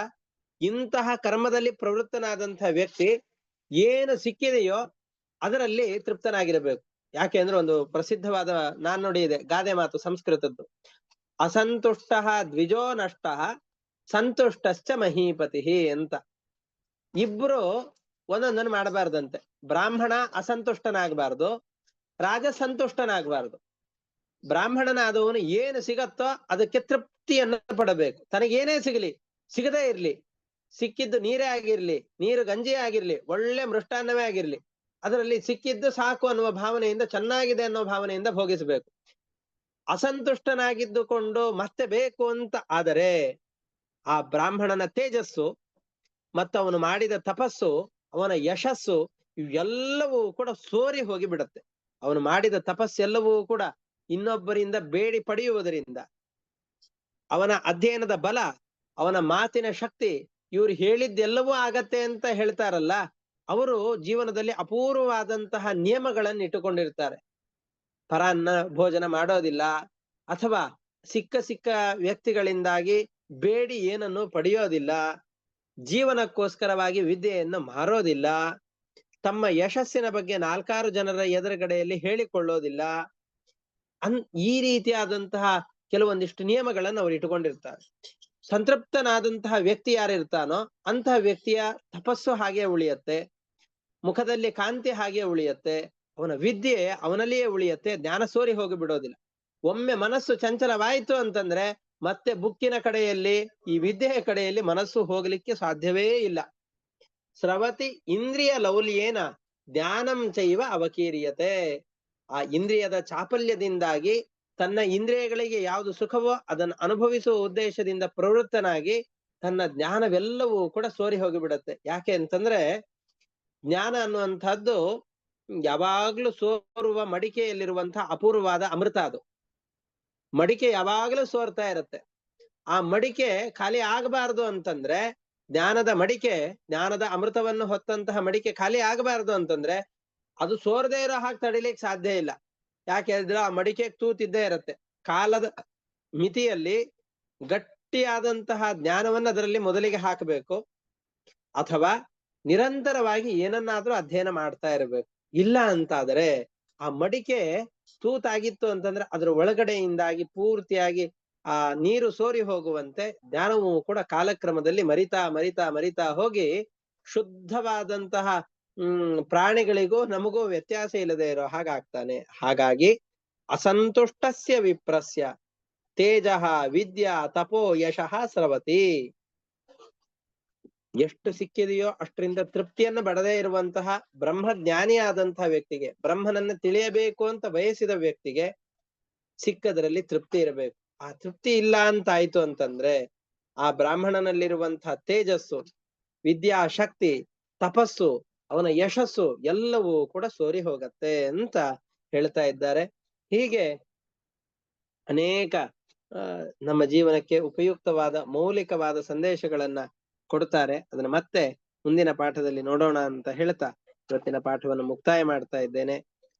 ಇಂತಹ ಕರ್ಮದಲ್ಲಿ ಪ್ರವೃತ್ತನಾದಂತಹ ವ್ಯಕ್ತಿ ಏನು ಸಿಕ್ಕಿದೆಯೋ ಅದರಲ್ಲಿ ತೃಪ್ತನಾಗಿರಬೇಕು. ಯಾಕೆ ಅಂದ್ರೆ ಒಂದು ಪ್ರಸಿದ್ಧವಾದ ನಾಣ್ಣುಡಿ ಇದೆ, ಗಾದೆ ಮಾತು ಸಂಸ್ಕೃತದ್ದು. ಅಸಂತುಷ್ಟ ದ್ವಿಜೋ ನಷ್ಟ ಸಂತುಷ್ಟಶ್ಚ ಮಹೀಪತಿ ಅಂತ. ಇಬ್ರು ಒಂದೊಂದನ್ನು ಮಾಡಬಾರ್ದಂತೆ. ಬ್ರಾಹ್ಮಣ ಅಸಂತುಷ್ಟನಾಗಬಾರ್ದು, ರಾಜ ಸಂತುಷ್ಟನಾಗಬಾರ್ದು. ಬ್ರಾಹ್ಮಣನಾದವನು ಏನು ಸಿಗತ್ತೋ ಅದಕ್ಕೆ ತೃಪ್ತಿಯನ್ನು ಪಡಬೇಕು. ತನಗೇನೇ ಸಿಗಲಿ, ಸಿಗದೇ ಇರ್ಲಿ. ಸಿಕ್ಕಿದ್ದು ನೀರೇ ಆಗಿರ್ಲಿ, ನೀರು ಗಂಜಿ ಆಗಿರ್ಲಿ, ಒಳ್ಳೆ ಮೃಷ್ಟಾನ್ನವೇ ಆಗಿರ್ಲಿ, ಅದರಲ್ಲಿ ಸಿಕ್ಕಿದ್ದು ಸಾಕು ಅನ್ನುವ ಭಾವನೆಯಿಂದ, ಚೆನ್ನಾಗಿದೆ ಅನ್ನೋ ಭಾವನೆಯಿಂದ ಭೋಗಿಸಬೇಕು. ಅಸಂತುಷ್ಟನಾಗಿದ್ದುಕೊಂಡು ಮತ್ತೆ ಬೇಕು ಅಂತ ಆದರೆ, ಆ ಬ್ರಾಹ್ಮಣನ ತೇಜಸ್ಸು ಮತ್ತು ಅವನು ಮಾಡಿದ ತಪಸ್ಸು, ಅವನ ಯಶಸ್ಸು ಇವೆಲ್ಲವೂ ಕೂಡ ಸೋರಿ ಹೋಗಿ ಬಿಡತ್ತೆ. ಅವನು ಮಾಡಿದ ತಪಸ್ಸೆಲ್ಲವೂ ಕೂಡ ಇನ್ನೊಬ್ಬರಿಂದ ಬೇಡಿ ಪಡೆಯುವುದರಿಂದ, ಅವನ ಅಧ್ಯಯನದ ಬಲ, ಅವನ ಮಾತಿನ ಶಕ್ತಿ ಇವ್ರು ಹೇಳಿದ್ದೆಲ್ಲವೂ ಆಗತ್ತೆ ಅಂತ ಹೇಳ್ತಾರಲ್ಲ, ಅವರು ಜೀವನದಲ್ಲಿ ಅಪೂರ್ವವಾದಂತಹ ನಿಯಮಗಳನ್ನು ಇಟ್ಟುಕೊಂಡಿರ್ತಾರೆ. ಪರಾನ್ನ ಭೋಜನ ಮಾಡೋದಿಲ್ಲ ಅಥವಾ ಸಿಕ್ಕ ಸಿಕ್ಕ ವ್ಯಕ್ತಿಗಳಿಂದಾಗಿ ಬೇಡಿ ಏನನ್ನು ಪಡೆಯೋದಿಲ್ಲ, ಜೀವನಕ್ಕೋಸ್ಕರವಾಗಿ ವಿದ್ಯೆಯನ್ನು ಮಾರೋದಿಲ್ಲ, ತಮ್ಮ ಯಶಸ್ಸಿನ ಬಗ್ಗೆ ನಾಲ್ಕಾರು ಜನರ ಎದುರುಗಡೆಯಲ್ಲಿ ಹೇಳಿಕೊಳ್ಳೋದಿಲ್ಲ, ಅನ್ ಈ ರೀತಿಯಾದಂತಹ ಕೆಲವೊಂದಿಷ್ಟು ನಿಯಮಗಳನ್ನು ಅವರು ಇಟ್ಟುಕೊಂಡಿರ್ತಾರೆ. ಸಂತೃಪ್ತನಾದಂತಹ ವ್ಯಕ್ತಿ ಯಾರಿರ್ತಾನೋ ಅಂತಹ ವ್ಯಕ್ತಿಯ ತಪಸ್ಸು ಹಾಗೆ ಉಳಿಯತ್ತೆ, ಮುಖದಲ್ಲಿ ಕಾಂತಿ ಹಾಗೆ ಉಳಿಯತ್ತೆ, ಅವನ ವಿದ್ಯೆ ಅವನಲ್ಲಿಯೇ ಉಳಿಯತ್ತೆ, ಜ್ಞಾನ ಸೋರಿ ಹೋಗಿ ಬಿಡೋದಿಲ್ಲ. ಒಮ್ಮೆ ಮನಸ್ಸು ಚಂಚಲವಾಯಿತು ಅಂತಂದ್ರೆ ಮತ್ತೆ ಬುಕ್ಕಿನ ಕಡೆಯಲ್ಲಿ, ಈ ವಿದ್ಯೆಯ ಕಡೆಯಲ್ಲಿ ಮನಸ್ಸು ಹೋಗ್ಲಿಕ್ಕೆ ಸಾಧ್ಯವೇ ಇಲ್ಲ. ಸ್ರವತಿ ಇಂದ್ರಿಯ ಲೌಲ್ಯೇನ ಧ್ಯಾನಂ ಚೈವ ಅವಕೀರಿಯತೆ. ಆ ಇಂದ್ರಿಯದ ಚಾಪಲ್ಯದಿಂದಾಗಿ ತನ್ನ ಇಂದ್ರಿಯಗಳಿಗೆ ಯಾವುದು ಸುಖವೋ ಅದನ್ನು ಅನುಭವಿಸುವ ಉದ್ದೇಶದಿಂದ ಪ್ರವೃತ್ತನಾಗಿ ತನ್ನ ಜ್ಞಾನವೆಲ್ಲವೂ ಕೂಡ ಸೋರಿ ಹೋಗಿಬಿಡುತ್ತೆ. ಯಾಕೆ ಅಂತಂದ್ರೆ ಜ್ಞಾನ ಅನ್ನುವಂಥದ್ದು ಯಾವಾಗ್ಲೂ ಸೋರುವ ಮಡಿಕೆಯಲ್ಲಿರುವಂತಹ ಅಪೂರ್ವವಾದ ಅಮೃತ ಅದು. ಮಡಿಕೆ ಯಾವಾಗ್ಲೂ ಸೋರ್ತಾ ಇರುತ್ತೆ. ಆ ಮಡಿಕೆ ಖಾಲಿ ಆಗಬಾರದು ಅಂತಂದ್ರೆ ಜ್ಞಾನದ ಮಡಿಕೆ, ಜ್ಞಾನದ ಅಮೃತವನ್ನು ಹೊತ್ತಂತಹ ಮಡಿಕೆ ಖಾಲಿ ಆಗಬಾರದು ಅಂತಂದ್ರೆ ಅದು ಸೋರದೇ ಇರೋ ಹಾಗೆ ತಡಿಲಿಕ್ಕೆ ಸಾಧ್ಯ ಇಲ್ಲ. ಯಾಕೆ ಹೇಳಿದ್ರೆ ಆ ಮಡಿಕೆ ತೂತಿದ್ದೇ ಇರುತ್ತೆ. ಕಾಲದ ಮಿತಿಯಲ್ಲಿ ಗಟ್ಟಿಯಾದಂತಹ ಜ್ಞಾನವನ್ನ ಅದರಲ್ಲಿ ಮೊದಲಿಗೆ ಹಾಕಬೇಕು. ಅಥವಾ ನಿರಂತರವಾಗಿ ಏನನ್ನಾದ್ರೂ ಅಧ್ಯಯನ ಮಾಡ್ತಾ ಇರಬೇಕು. ಇಲ್ಲ ಅಂತಾದರೆ ಆ ಮಡಿಕೆ ತೂತಾಗಿತ್ತು ಅಂತಂದ್ರೆ ಅದರ ಒಳಗಡೆಯಿಂದಾಗಿ ಪೂರ್ತಿಯಾಗಿ ಆ ನೀರು ಸೋರಿ ಹೋಗುವಂತೆ ಜ್ಞಾನವು ಕೂಡ ಕಾಲಕ್ರಮದಲ್ಲಿ ಮರಿತಾ ಮರಿತಾ ಮರಿತಾ ಹೋಗಿ ಶುದ್ಧವಾದಂತಹ ಹ್ಮ್, ಪ್ರಾಣಿಗಳಿಗೂ ನಮಗೂ ವ್ಯತ್ಯಾಸ ಇಲ್ಲದೆ ಇರೋ ಹಾಗಾಗ್ತಾನೆ ಹಾಗಾಗಿ ಅಸಂತುಷ್ಟಸ್ಯ ವಿಪ್ರಸ್ಯ ತೇಜ ವಿದ್ಯಾ ತಪೋ ಯಶಃ ಸ್ರವತಿ. ಎಷ್ಟು ಸಿಕ್ಕಿದೆಯೋ ಅಷ್ಟರಿಂದ ತೃಪ್ತಿಯನ್ನ ಬಡದೇ ಇರುವಂತಹ ಬ್ರಹ್ಮಜ್ಞಾನಿಯಾದಂತಹ ವ್ಯಕ್ತಿಗೆ, ಬ್ರಹ್ಮನನ್ನ ತಿಳಿಯಬೇಕು ಅಂತ ಬಯಸಿದ ವ್ಯಕ್ತಿಗೆ ಸಿಕ್ಕದರಲ್ಲಿ ತೃಪ್ತಿ ಇರಬೇಕು. ಆ ತೃಪ್ತಿ ಇಲ್ಲ ಅಂತ ಆಯ್ತು ಅಂತಂದ್ರೆ ಆ ಬ್ರಾಹ್ಮಣನಲ್ಲಿರುವಂತಹ ತೇಜಸ್ಸು, ವಿದ್ಯಾ ಶಕ್ತಿ, ತಪಸ್ಸು ಅವನ ಯಶಸ್ಸು ಎಲ್ಲವೂ ಕೂಡ ಸೋರಿ ಹೋಗತ್ತೆ ಅಂತ ಹೇಳ್ತಾ ಇದ್ದಾರೆ. ಹೀಗೆ ಅನೇಕ ನಮ್ಮ ಜೀವನಕ್ಕೆ ಉಪಯುಕ್ತವಾದ, ಮೌಲಿಕವಾದ ಸಂದೇಶಗಳನ್ನ ಕೊಡ್ತಾರೆ. ಅದನ್ನ ಮತ್ತೆ ಮುಂದಿನ ಪಾಠದಲ್ಲಿ ನೋಡೋಣ ಅಂತ ಹೇಳ್ತಾ ಇವತ್ತಿನ ಪಾಠವನ್ನು ಮುಕ್ತಾಯ ಮಾಡ್ತಾ ಇದ್ದೇನೆ.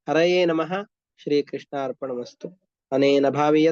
ಹರಯೇ ನಮಃ. ಶ್ರೀ ಕೃಷ್ಣಾರ್ಪಣ ವಸ್ತು ಅನೇನ ಭಾವಿಯ